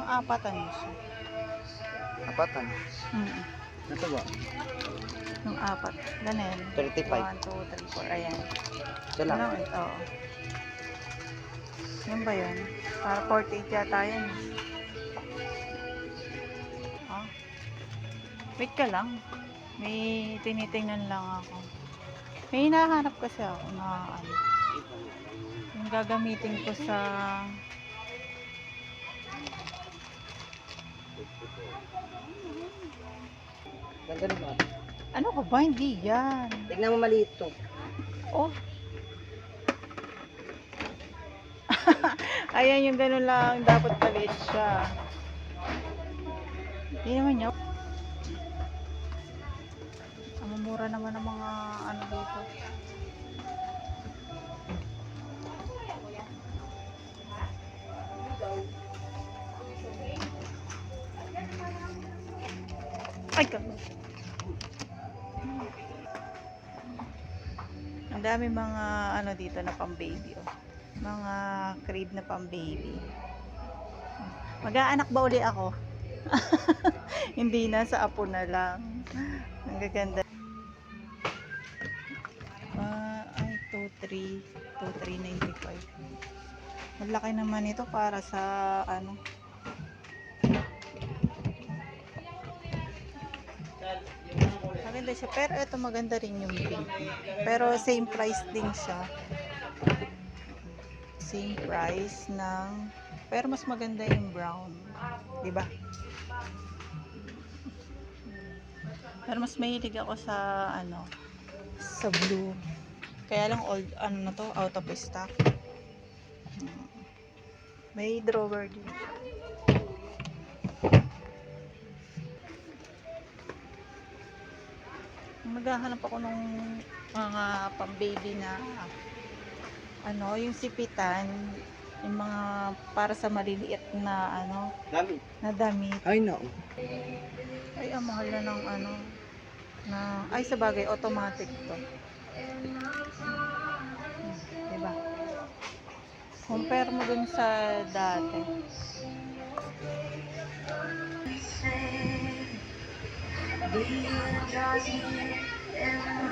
apatan siya. Apatan. Mm. Ito ba? Yung apat. Ganun. 35. 1, 2, 3, 4. Ayan. Ito lang. Ano, ito. Yan ba yun? Para 48 yata yun. Ah. Wait ka lang. May tinitingnan lang ako. May hinahanap kasi ako na ano. Yung gagamitin ko sa Ganda naman. ano ko ba? Hindi yan. Tignan mo maliit to. Oh. Ayan yung ganun lang. Dapat palit siya. Hindi naman yun. Ang mura naman ng mga ano dito. Ay, kamo. Ang dami mga ano dito na pang baby oh. Mga crib na pang baby. Mag-aanak ba uli ako? Hindi na sa apo na lang. Ang gaganda. Ah, ay 23 2395. Malaki naman ito para sa ano. Maganda siya. Pero ito maganda rin yung pink. Pero same price din siya. Same price ng... Pero mas maganda yung brown. ba? Pero mas mahilig ako sa ano sa blue. Kaya lang old ano na to, out of stock. May drawer din. Maghahanap ako ng mga pang-baby na ano, yung sipitan, yung mga para sa maliliit na ano, Dami. na damit. Ay, no. Ay, ang mahal na ng ano, na, ay sa bagay, automatic to. Hmm, diba? Compare mo dun sa dati. be a in